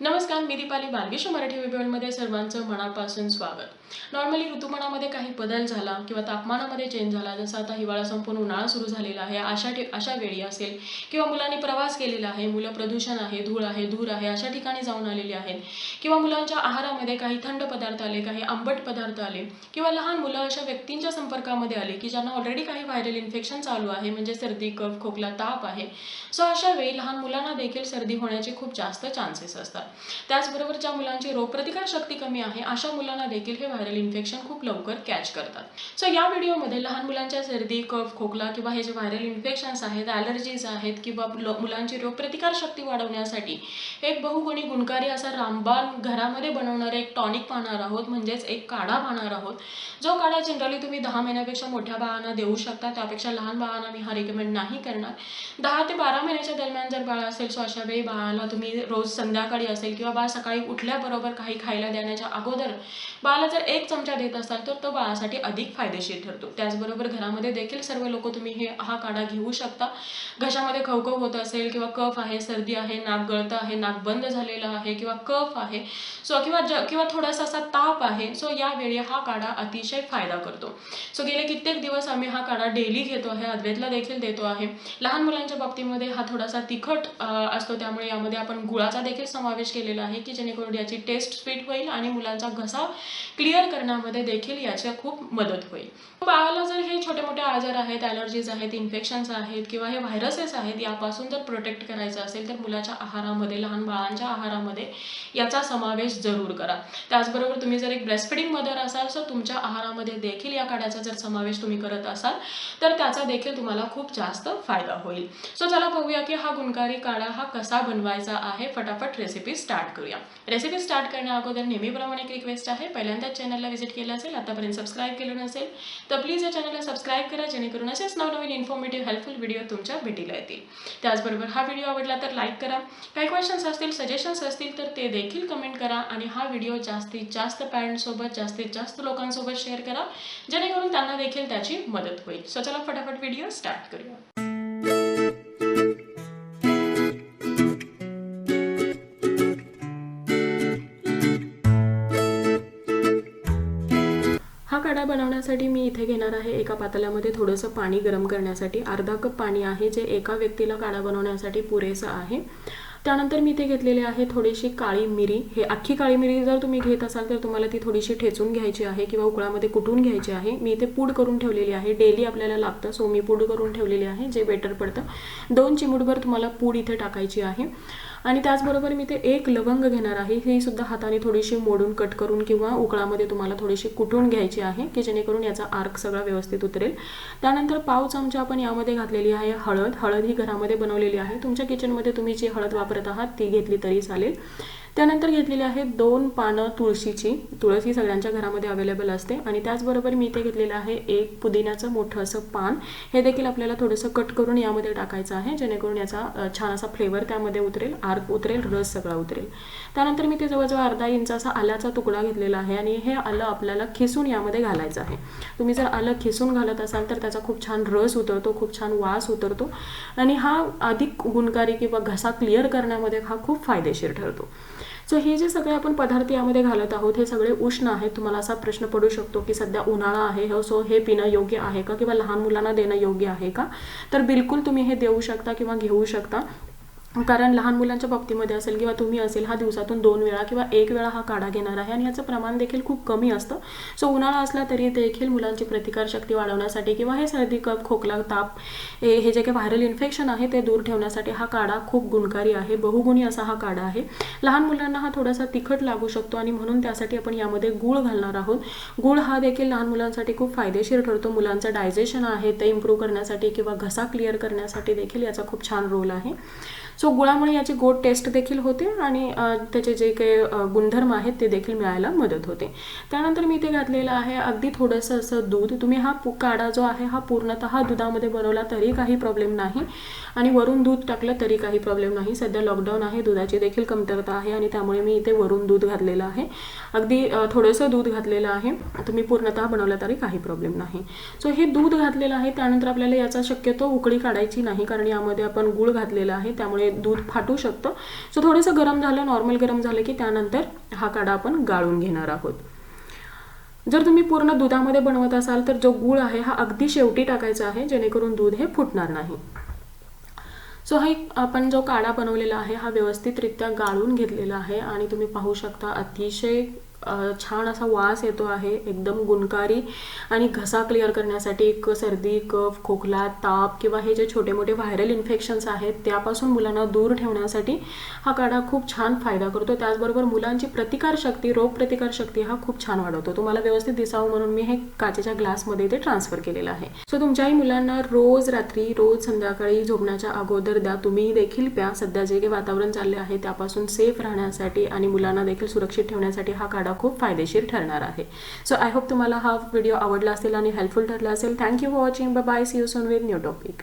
नमस्कार मी दीपाली बालगेश मराठी वेबिवलमध्ये सर्वांचं मनापासून स्वागत. नॉर्मली ऋतुमानामध्ये काही बदल झाला किंवा तापमानामध्ये चेंज झाला जसं आता हिवाळा संपून उन्हाळा सुरू झालेला आहे अशा ठि अशा वेळी असेल किंवा मुलांनी प्रवास केलेला आहे मुलं प्रदूषण आहे धूळ आहे धूर आहे अशा ठिकाणी जाऊन आलेली आहेत. किंवा मुलांच्या आहारामध्ये काही थंड पदार्थ आले काही आंबट पदार्थ आले किंवा लहान मुलं अशा व्यक्तींच्या संपर्कामध्ये आले की ज्यांना ऑलरेडी काही व्हायरल इन्फेक्शन चालू आहे म्हणजे सर्दी कफ खोकला ताप आहे. सो अशा वेळी लहान मुलांना देखील सर्दी होण्याचे खूप जास्त चान्सेस असतात. त्याचबरोबर ज्या मुलांची रोगप्रतिकार शक्ती कमी आहे अशा मुलांना देखील हे व्हायरल इन्फेक्शन खूप लवकर कॅच करतात. सो या व्हिडिओमध्ये लहान मुलांच्या सर्दी कफ खोकला किंवा हे जे व्हायरल इन्फेक्शन्स आहेत ॲलर्जीज आहेत किंवा मुलांची रोगप्रतिकार शक्ती वाढवण्यासाठी एक बहुगुणी गुणकारी असा रामबाण घरामध्ये बनवणारे एक टॉनिक पाहणार आहोत म्हणजेच एक काढा पाहणार आहोत. जो काढा जनरली तुम्ही दहा महिन्यापेक्षा मोठ्या बाळांना देऊ शकता त्यापेक्षा लहान बाळांना मी हा रिकमेंड नाही करणार. दहा ते बारा महिन्याच्या दरम्यान जर बाळ असेल सो अशा वेळी बाळाला तुम्ही रोज संध्याकाळी असेल किंवा बाळ सकाळी उठल्याबरोबर काही खायला देण्याच्या अगोदर बाळाला जर एक चमचा देत असाल तर तो बाळासाठी अधिक फायदेशीर ठरतो. त्याचबरोबर घरामध्ये देखील सर्व लोक तुम्ही हे हा काढा घेऊ शकता. घशामध्ये खवखव होत असेल किंवा कफ आहे सर्दी आहे नाक गळतं आहे नाक बंद झालेलं आहे किंवा कफ आहे सो किंवा ज किंवा थोडासा असा ताप आहे सो यावेळी हा काढा अतिशय फायदा करतो. सो गेले कित्येक दिवस आम्ही हा काढा डेली घेतो आहे अद्वैतला देखील देतो आहे. लहान मुलांच्या बाबतीमध्ये हा थोडासा तिखट असतो त्यामुळे यामध्ये आपण गुळाचा देखील समावेश केलेला आहे की जेणेकरून याची टेस्ट फिट होईल आणि मुलांचा घसा क्लिअर करण्यामध्ये देखील याची खूप मदत होईल. बाळाला जर हे छोटे मोठे आजार आहेत ॲलर्जीज आहेत इन्फेक्शन्स आहेत किंवा हे व्हायरसेस आहेत यापासून जर प्रोटेक्ट करायचं असेल तर मुलाच्या आहारामध्ये लहान बाळांच्या आहारामध्ये याचा समावेश जरूर करा. त्याचबरोबर तुम्ही जर एक ब्रेस्टफिडिंग मदर असाल तर तुमच्या आहारामध्ये देखील या काड्याचा जर समावेश तुम्ही करत असाल तर त्याचा देखील तुम्हाला खूप जास्त फायदा होईल. सो चला बघूया की हा गुणकारी काढा हा कसा बनवायचा आहे. फटाफट रेसिपी रेसिपी स्टार्ट करूया. रेसिपी स्टार्ट करण्या अगोदर नेहमीप्रमाणे एक रिक्वेस्ट आहे. पहिल्यांदाच चॅनलला व्हिजिट केलं असेल आतापर्यंत सबस्क्राईब केलं नसेल तर प्लीज या चॅनलला सबस्क्राईब करा जेणेकरून असेच नवनवीन इन्फॉर्मेटिव्ह हेल्पफुल व्हिडिओ तुमच्या भेटीला येतील. त्याचबरोबर हा व्हिडिओ आवडला तर लाईक करा. काही क्वेश्चन्स असतील सजेशन्स असतील तर ते देखील कमेंट करा आणि हा व्हिडिओ जास्तीत जास्त पॅरेंट्ससोबत जास्तीत जास्त लोकांसोबत शेअर करा जेणेकरून त्यांना देखील त्याची मदत होईल. सो चला फटाफट व्हिडिओ स्टार्ट करूया. हा बनवण्यासाठी मी इथे घेणार आहे एका पातेल्यामध्ये थोडंसं पाणी गरम करण्यासाठी. अर्धा कप पाणी आहे जे एका व्यक्तीला काढा बनवण्यासाठी पुरेसं आहे. त्यानंतर मी इथे घेतलेले आहे थोडीशी काळी मिरी. हे अख्खी काळी मिरी जर तुम्ही घेत असाल तर तुम्हाला ती थोडीशी ठेचून घ्यायची आहे किंवा उकळामध्ये कुटून घ्यायची आहे. मी इथे पूड करून ठेवलेली आहे. डेली आपल्याला लागतं सो मी पूड करून ठेवलेली आहे जे बेटर पडतं. दोन चिमूटभर तुम्हाला पूड इथे टाकायची आहे. आणि त्याचबरोबर मी ते एक लवंग घेणार आहे. ही सुद्धा हाताने थोडीशी मोडून कट करून किंवा उकळामध्ये तुम्हाला थोडीशी कुटून घ्यायची आहे की जेणेकरून याचा आर्क सगळा व्यवस्थित उतरेल. त्यानंतर पाव चमचा आपण यामध्ये घातलेली आहे हळद. हळद ही घरामध्ये बनवलेली आहे. तुमच्या किचनमध्ये तुम्ही जी हळद वापरत आहात ती घेतली तरी चालेल. त्यानंतर घेतलेली आहे दोन पानं तुळशीची. तुळस ही सगळ्यांच्या घरामध्ये अवेलेबल असते. आणि त्याचबरोबर मी इथे घेतलेलं आहे एक पुदिन्याचं मोठं असं पान. हे देखील आपल्याला थोडंसं कट करून यामध्ये टाकायचं आहे जेणेकरून याचा छान असा फ्लेवर त्यामध्ये उतरेल आर्क उतरेल रस सगळा उतरेल. त्यानंतर मी ते जवळजवळ अर्धा इंच असा आल्याचा तुकडा घेतलेला आहे आणि हे आलं आपल्याला खिसून यामध्ये घालायचं आहे. तुम्ही जर आलं खिसून घालत असाल तर त्याचा खूप छान रस उतरतो खूप छान वास उतरतो. आणि हा अधिक गुणकारी किंवा घसा क्लिअर करण्यामध्ये हा खूप फायदेशीर ठरतो. सो हे जे सगळे आपण पदार्थ यामध्ये घालत आहोत हे सगळे उष्ण आहेत. तुम्हाला असा प्रश्न पडू शकतो की सध्या उन्हाळा आहे हो सो हे पिणं योग्य आहे का? किंवा लहान मुलांना देणं योग्य आहे का? तर बिलकुल तुम्ही हे देऊ शकता किंवा घेऊ शकता. कारण लहान मुलांच्या बाबतीमध्ये असेल किंवा तुम्ही असेल हा दिवसातून दोन वेळा किंवा एक वेळा हा काढा घेणार आहे आणि याचं प्रमाण देखील खूप कमी असतं. सो उन्हाळा असला तरी देखील मुलांची प्रतिकारशक्ती वाढवण्यासाठी किंवा हे सर्दी कप खोकला ताप हे हे जे काही व्हायरल इन्फेक्शन आहे ते दूर ठेवण्यासाठी हा काढा खूप गुणकारी आहे बहुगुणी असा हा काढा आहे. लहान मुलांना हा थोडासा तिखट लागू शकतो आणि म्हणून त्यासाठी आपण यामध्ये गूळ घालणार आहोत. गूळ हा देखील लहान मुलांसाठी खूप फायदेशीर ठरतो. मुलांचं डायजेशन आहे ते इम्प्रूव्ह करण्यासाठी किंवा घसा क्लिअर करण्यासाठी देखील याचा खूप छान रोल आहे. सो गुळामुळे याची गोड टेस्ट देखील होते आणि त्याचे जे काही गुणधर्म आहेत ते देखील मिळायला मदत होते. त्यानंतर मी इथे घातलेलं आहे अगदी थोडंसं असं दूध. तुम्ही हा काढा जो आहे हा पूर्णतः दुधामध्ये बनवला तरी काही प्रॉब्लेम नाही आणि वरून दूध टाकलं तरी काही प्रॉब्लेम नाही. सध्या लॉकडाऊन आहे दुधाची देखील कमतरता आहे आणि त्यामुळे मी इथे वरून दूध घातलेलं आहे. अगदी थोडंसं दूध घातलेलं आहे. तुम्ही पूर्णतः बनवलं तरी काही प्रॉब्लेम नाही. सो हे दूध घातलेलं आहे. त्यानंतर आपल्याला याचा शक्यतो उकळी काढायची नाही कारण यामध्ये आपण गुळ घातलेला आहे. त्यामुळे त्यामुळे दूध फाटू शकतं. सो थोडंसं गरम झालं नॉर्मल गरम झालं की त्यानंतर हा काढा आपण गाळून घेणार आहोत. जर तुम्ही पूर्ण दुधामध्ये बनवत असाल तर जो गूळ आहे हा अगदी शेवटी टाकायचा आहे जेणेकरून दूध हे फुटणार नाही. सो हा एक आपण जो काढा बनवलेला आहे हा व्यवस्थितरित्या गाळून घेतलेला आहे आणि तुम्ही पाहू शकता अतिशय छान असा वास येतो आहे एकदम गुणकारी आणि घसा क्लिअर करण्यासाठी एक सर्दी कफ खोकला ताप किंवा हे जे छोटे मोठे व्हायरल इन्फेक्शन्स आहेत त्यापासून मुलांना दूर ठेवण्यासाठी हा काढा खूप छान फायदा करतो. त्याचबरोबर मुलांची प्रतिकारशक्ती रोगप्रतिकारशक्ती हा खूप छान वाढवतो. तुम्हाला व्यवस्थित दिसावं म्हणून मी हे काचेच्या ग्लासमध्ये ते ट्रान्सफर केलेलं आहे. सो तुमच्याही मुलांना रोज रात्री रोज संध्याकाळी झोपण्याच्या अगोदर द्या. तुम्ही देखील प्या. सध्या जे काही वातावरण चालले आहे त्यापासून सेफ राहण्यासाठी आणि मुलांना देखील सुरक्षित ठेवण्यासाठी हा काढा खूप फायदेशीर ठरणार आहे. सो आय होप तुम्हाला हा व्हिडिओ आवडला असेल आणि हेल्पफुल ठरला असेल. Thank you for watching bye see you soon with new topic